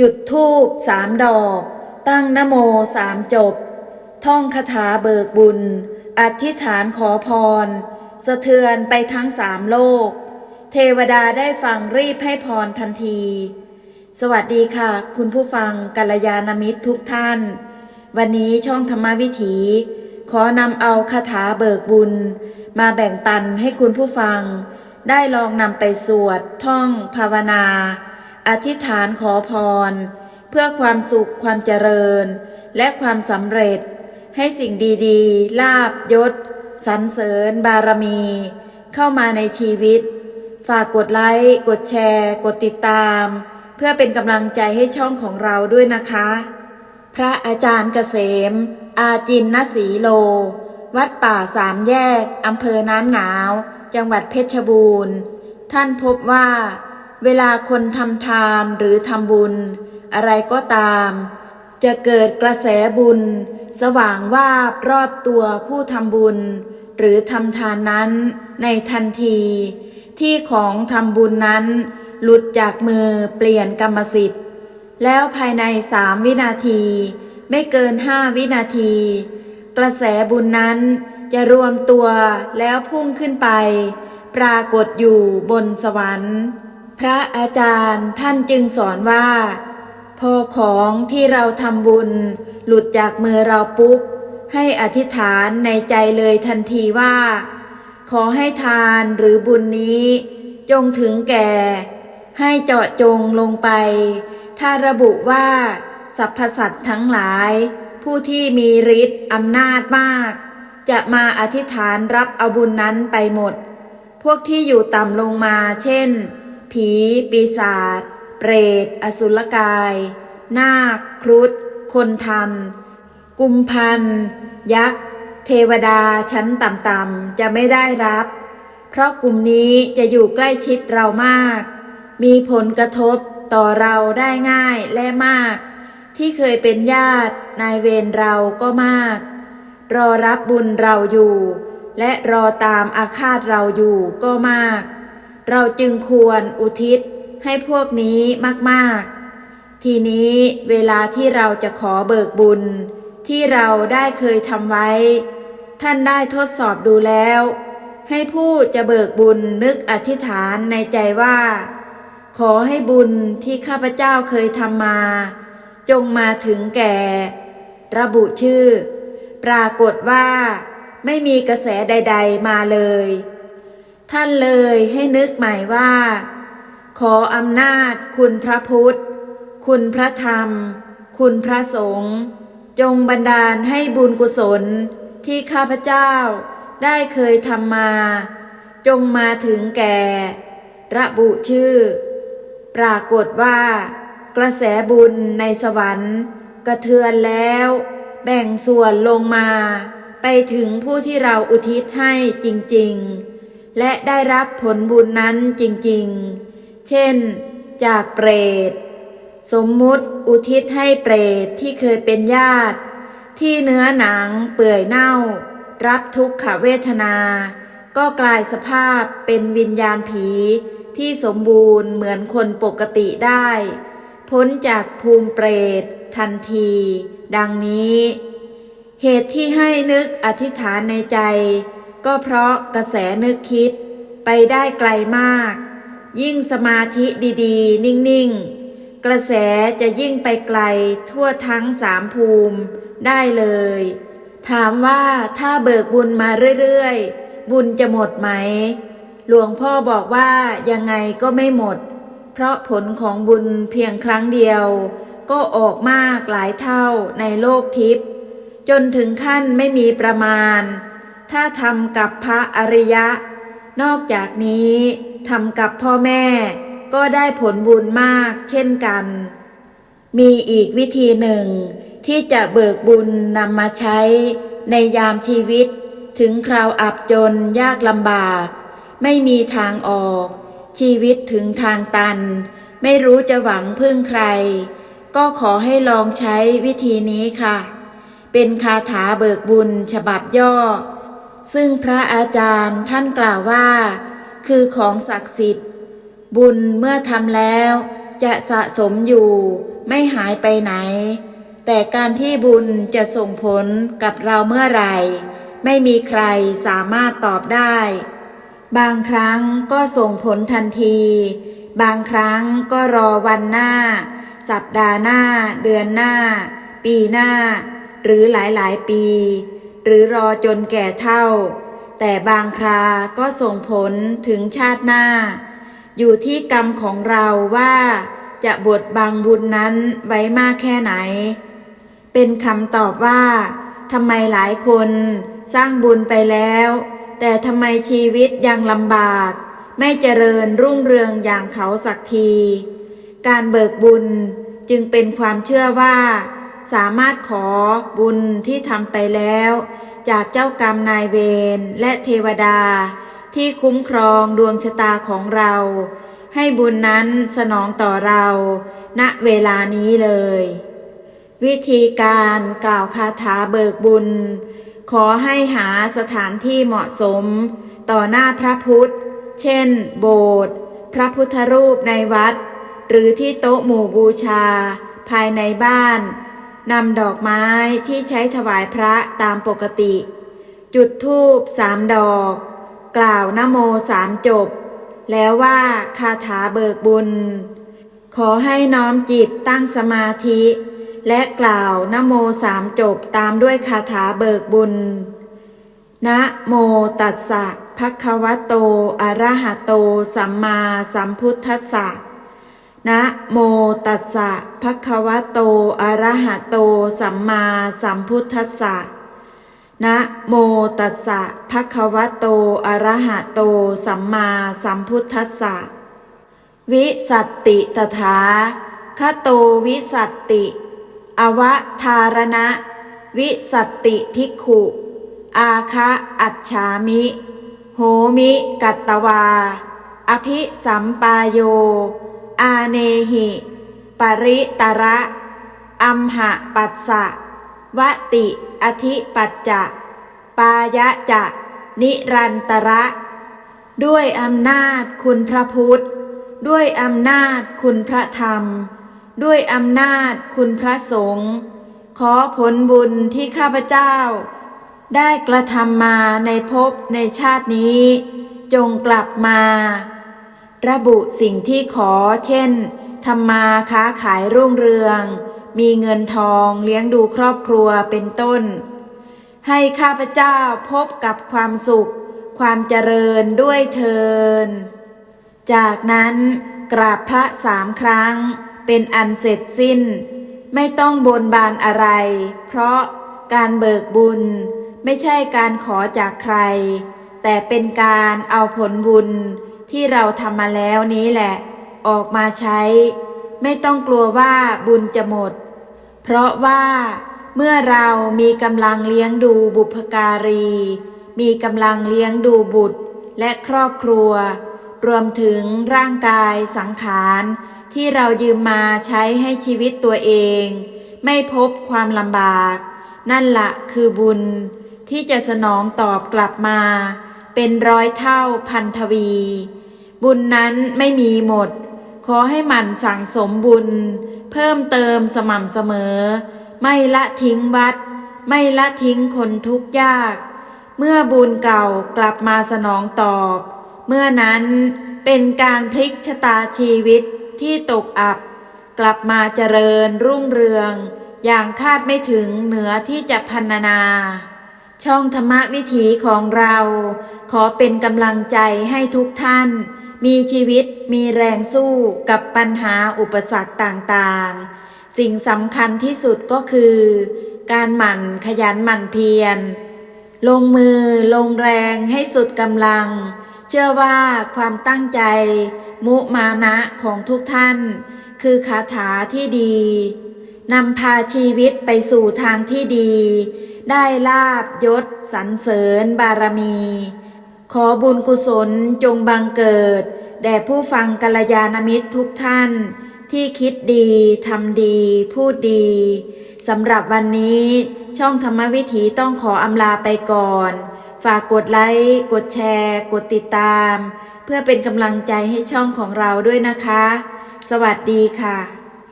จุดธูปสามดอก ตั้งนโมสามจบ ท่องคาถาเบิกบุญ อธิษฐานขอพร สะเทือนไปทั้งสามโลก เทวดาได้ฟังรีบให้พรทันที สวัสดีค่ะ คุณผู้ฟังกัลยาณมิตรทุกท่าน วันนี้ช่องธรรมวิถี ขอนำเอาคาถาเบิกบุญ มาแบ่งปันให้คุณผู้ฟัง ได้ลองนำไปสวดท่องภาวนา อธิษฐานขอพร เพื่อความสุขความเจริญ และความสำเร็จ ให้สิ่งดีๆ ลาบยศสรรเสริญบารมี เข้ามาในชีวิต ฝากกดไลค์ กดแชร์ กดติดตาม เพื่อเป็นกำลังใจให้ช่องของเราด้วยนะคะ พระอาจารย์เกษม อาจินนสีโล วัดป่าสามแยกอำเภอน้ำหนาว จังหวัดเพชรบูรณ์ ท่านพบว่า เวลาคนทำทานหรือทำบุญ อะไรก็ตาม จะเกิดกระแสบุญ สว่างวาบรอบตัวผู้ทำบุญ หรือทำทานนั้นในทันที ที่ของทำบุญนั้น หลุดจากมือเปลี่ยนกรรมสิทธิ์ แล้วภายในสามวินาที ไม่เกินห้าวินาที กระแสบุญนั้นจะรวมตัวแล้วพุ่งขึ้นไป ปรากฏอยู่บนสวรรค์ พระอาจารย์ท่านจึงสอนว่า พอของที่เราทำบุญ หลุดจากมือเราปุ๊บ ให้อธิษฐานในใจเลยทันทีว่า ขอให้ทานหรือบุญนี้ จงถึงแก่ ให้เจาะจงลงไป ถ้าระบุว่าสรรพสัตว์ทั้งหลาย ผู้ที่มีฤทธิ์อำนาจมาก จะมาอธิษฐานรับเอาบุญนั้นไปหมด พวกที่อยู่ต่ำลงมาเช่น ผี ปีศาจ เปรต อสุรกาย นาค ครุฑ คนทัน กุมพัน ยักษ์ เทวดาชั้นต่ำๆจะไม่ได้รับ เพราะกลุ่มนี้จะอยู่ใกล้ชิดเรามาก มีผลกระทบต่อเราได้ง่ายและมาก ที่เคยเป็นญาตินายเวรเราก็มาก รอรับบุญเราอยู่ และรอตามอาฆาตเราอยู่ก็มาก เราจึงควรอุทิศให้พวกนี้มากๆ ทีนี้เวลาที่เราจะขอเบิกบุญ ที่เราได้เคยทำไว้ ท่านได้ทดสอบดูแล้ว ให้ผู้จะเบิกบุญนึกอธิษฐานในใจว่า ขอให้บุญที่ข้าพเจ้าเคยทำมา จงมาถึงแก่ ระบุชื่อ ปรากฏว่า ไม่มีกระแสใด ๆ มาเลย ท่านเลยให้นึกใหม่ว่า ขออำนาจคุณพระพุทธ คุณพระธรรม คุณพระสงฆ์จงบันดาลให้บุญกุศลที่ข้าพเจ้าได้เคยทำมา จงมาถึงแก่ ระบุชื่อ ปรากฏว่า กระแสบุญในสวรรค์ กระเทือนแล้ว แบ่งส่วนลงมา ไปถึงผู้ที่เราอุทิศให้จริง ๆ และได้รับผลบุญนั้นจริงๆ เช่น จากเปรต สมมุติอุทิศให้เปรตที่เคยเป็นญาติ ที่เนื้อหนังเปื่อยเน่า รับทุกขเวทนา ก็กลายสภาพเป็นวิญญาณผีที่สมบูรณ์เหมือนคนปกติได้ พ้นจากภูมิเปรต ทันที ดังนี้ เหตุที่ให้นึกอธิษฐานในใจ ก็เพราะกระแสนึกคิดไปได้ไกลมาก ยิ่งสมาธิดีๆ นิ่งๆ กระแสจะยิ่งไปไกลทั่วทั้งสามภูมิได้เลย ถามว่าถ้าเบิกบุญมาเรื่อยๆ บุญจะหมดไหม หลวงพ่อบอกว่ายังไงก็ไม่หมด เพราะผลของบุญเพียงครั้งเดียว ก็ออกมากหลายเท่าในโลกทิพย์จนถึงขั้นไม่มีประมาณ ถ้าทำกับพระอริยะ นอกจากนี้ทำกับพ่อแม่ ก็ได้ผลบุญมากเช่นกัน มีอีกวิธีหนึ่ง ที่จะเบิกบุญนำมาใช้ในยามชีวิต ถึงคราวอับจนยากลำบาก ไม่มีทางออก ชีวิตถึงทางตัน ไม่รู้จะหวังพึ่งใคร ก็ขอให้ลองใช้วิธีนี้ค่ะ เป็นคาถาเบิกบุญฉบับย่อ ซึ่งพระอาจารย์ท่านกล่าวว่า คือของศักดิ์สิทธิ์ บุญเมื่อทำแล้ว จะสะสมอยู่ไม่หายไปไหน แต่การที่บุญจะส่งผลกับเราเมื่อไหร่ ไม่มีใครสามารถตอบได้ บางครั้งก็ส่งผลทันที บางครั้งก็รอวันหน้า สัปดาห์หน้า เดือนหน้า ปีหน้า หรือหลายๆ ปี หรือรอจนแก่เท่า แต่บางคราก็ส่งผลถึงชาติหน้า อยู่ที่กรรมของเราว่า จะบดบังบุญนั้นไว้มากแค่ไหน เป็นคำตอบว่าทำไมหลายคนสร้างบุญไปแล้ว แต่ทำไมชีวิตยังลำบาก ไม่เจริญรุ่งเรืองอย่างเขาสักที การเบิกบุญจึงเป็นความเชื่อว่า สามารถขอบุญที่ทำไปแล้ว จากเจ้ากรรมนายเวรและเทวดา ที่คุ้มครองดวงชะตาของเรา ให้บุญนั้นสนองต่อเรา ณเวลานี้เลย วิธีการกล่าวคาถาเบิกบุญ ขอให้หาสถานที่เหมาะสม ต่อหน้าพระพุทธ เช่น โบสถ์พระพุทธรูปในวัด หรือที่โต๊ะหมู่บูชา ภายในบ้าน นำดอกไม้ที่ใช้ถวายพระตามปกติ จุดธูปสามดอก กล่าวนโมสามจบ แล้วว่าคาถาเบิกบุญ ขอให้น้อมจิตตั้งสมาธิ และกล่าวนโมสามจบตามด้วยคาถาเบิกบุญ นะโมตัสสะภะคะวะโต อะระหะโต สัมมาสัมพุทธัสสะ นะโมตัสสะภะคะวะโต อะระหะโต สัมมาสัมพุทธัสสะ นะโมตัสสะภะคะวะโต อะระหะโต สัมมาสัมพุทธัสสะ วิสัตติตถาคโตวิสัตติ อวทารณะ วิสัตติภิกขุ อาคะอัจฉามิ โหมิกัตตวา อภิสัมปายโย อาเนหิ ปริตระอัมหะปัสสะวติ อธิปัจจะ ปายะจะ นิรันตระ ด้วยอำนาจคุณพระพุทธ ด้วยอำนาจคุณพระธรรม ด้วยอำนาจคุณพระสงฆ์ขอผลบุญที่ข้าพเจ้า ได้กระทำมาในภพในชาตินี้ จงกลับมา ระบุสิ่งที่ขอ เช่นทำมาค้าขายรุ่งเรือง มีเงินทองเลี้ยงดูครอบครัวเป็นต้น ให้ข้าพเจ้าพบกับความสุข ความเจริญด้วยเทิน จากนั้นกราบพระสามครั้ง เป็นอันเสร็จสิ้น ไม่ต้องบนบานอะไร เพราะการเบิกบุญไม่ใช่การขอจากใคร แต่เป็นการเอาผลบุญ ที่เราทำมาแล้วนี้แหละ ออกมาใช้ ไม่ต้องกลัวว่าบุญจะหมด เพราะว่าเมื่อเรามีกำลังเลี้ยงดูบุพการี มีกำลังเลี้ยงดูบุตร และครอบครัว รวมถึงร่างกายสังขาร ที่เรายืมมาใช้ให้ชีวิตตัวเอง ไม่พบความลำบาก นั่นละคือบุญ ที่จะสนองตอบกลับมา เป็นร้อยเท่าพันทวี บุญนั้นไม่มีหมด ขอให้หมันสั่งสมบุญ เพิ่มเติมสม่ำเสมอ ไม่ละทิ้งวัด ไม่ละทิ้งคนทุกข์ยาก เมื่อบุญเก่ากลับมาสนองตอบ เมื่อนั้นเป็นการพลิกชะตาชีวิตที่ตกอับ กลับมาเจริญรุ่งเรือง อย่างคาดไม่ถึงเหนือที่จะพันนา ช่องธรรมวิถีของเรา ขอเป็นกำลังใจให้ทุกท่าน มีชีวิตมีแรงสู้กับปัญหาอุปสรรคต่างๆ สิ่งสำคัญที่สุดก็คือ การหมั่นขยันหมั่นเพียร ลงมือลงแรงให้สุดกำลัง เชื่อว่าความตั้งใจ มุมานะของทุกท่าน คือคาถาที่ดีนำพาชีวิตไปสู่ทางที่ดี ได้ลาบยศสรรเสริญบารมี ขอบุญกุศลจงบังเกิด แด่ผู้ฟังกัลยาณมิตรทุกท่าน ที่คิดดีทำดี พูดดีสำหรับวันนี้ช่องธรรมวิถีต้องขออำลาไปก่อน ฝากกดไลค์ กดแชร์ กดติดตาม เพื่อเป็นกำลังใจให้ช่องของเราด้วยนะคะ สวัสดีค่ะ